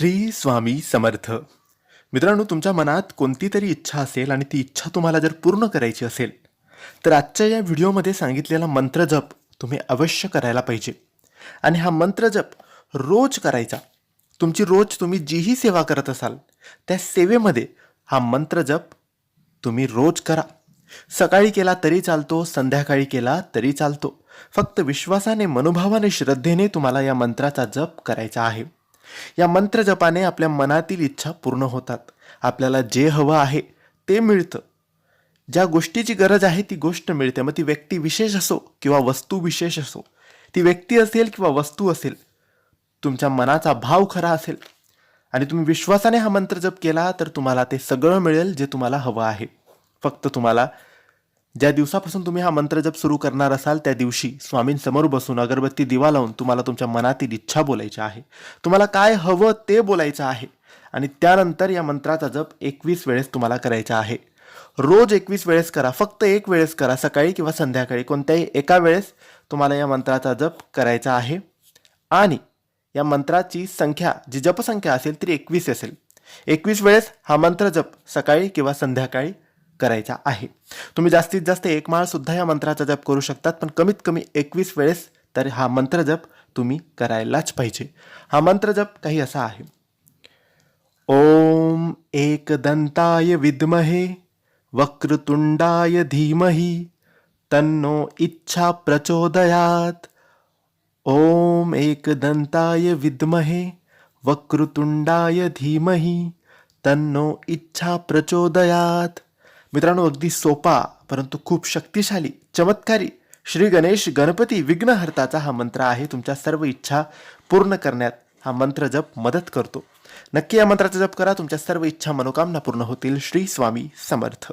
श्री स्वामी समर्थ. मित्रांनो तुमच्या मनात कोणती तरी इच्छा असेल आणि ती इच्छा तुम्हाला जर पूर्ण करायची असेल तर आजच्या या व्हिडिओमध्ये सांगितलेला मंत्र जप तुम्ही अवश्य करायला पाहिजे. आणि हा मंत्र जप रोज करायचा. तुमची रोज तुम्ही जीही सेवा करत असाल त्या सेवेमध्ये हा मंत्र जप तुम्ही रोज करा. सकाळी केला तरी चालतो संध्याकाळी केला तरी चालतो. फक्त विश्वासाने मनोभावाने श्रद्धेने तुम्हाला या मंत्राचा जप करायचा आहे. या मंत्रजपाने आपल्या मनातील इच्छा पूर्ण होतात. आपल्याला जे हवं आहे ते मिळतं. ज्या गोष्टीची गरज आहे ती गोष्ट मिळते. मग ती व्यक्ती विशेष असो किंवा वस्तू विशेष असो ती व्यक्ती असेल किंवा वस्तू असेल तुमच्या मनाचा भाव खरा असेल आणि तुम्ही विश्वासाने हा मंत्र जप केला तर तुम्हाला ते सगळं मिळेल जे तुम्हाला हवं आहे. फक्त तुम्हाला ज्या दिवसापासून तुम्ही हा मंत्र जप सुरू करणार असाल त्या दिवशी स्वामींसमोर बसून अगरबत्ती दिवा लावून तुम्हाला तुमच्या मनातील इच्छा बोलायची आहे. तुम्हाला काय हवं ते बोलायचं आहे. आणि त्यानंतर या मंत्राचा जप एकवीस वेळेस तुम्हाला करायचा आहे. रोज एकवीस वेळेस करा फक्त एक वेळेस करा सकाळी किंवा संध्याकाळी. कोणत्याही एका वेळेस तुम्हाला या मंत्राचा जप करायचा आहे. आणि या मंत्राची संख्या जी जपसंख्या असेल ती एकवीस असेल. एकवीस वेळेस हा मंत्र जप सकाळी किंवा संध्याकाळी करायचा आहे. तुम्ही जास्तीत जास्त एक माळसुद्धा या मंत्राचा जप करू शकतात पण कमीत कमी एकवीस वेळेस तर हा मंत्र जप तुम्ही करायलाच पाहिजे. हा मंत्र जप काही असा आहे. ओम एकदंताय विद्महे वक्रतुंडाय धीमहि तन्नो इच्छा प्रचोदयात. ओम एकदंताय विद्महे वक्रतुंडाय धीमहि तन्नो इच्छा प्रचोदयात. मित्रांनो अगदी सोपा परंतु खूप शक्तिशाली चमत्कारी श्री गणेश गणपती विघ्नहर्ताचा हा मंत्र आहे. तुमच्या सर्व इच्छा पूर्ण करण्यात हा मंत्र जप मदत करतो. नक्की या मंत्राचा जप करा. तुमच्या सर्व इच्छा मनोकामना पूर्ण होतील. श्री स्वामी समर्थ.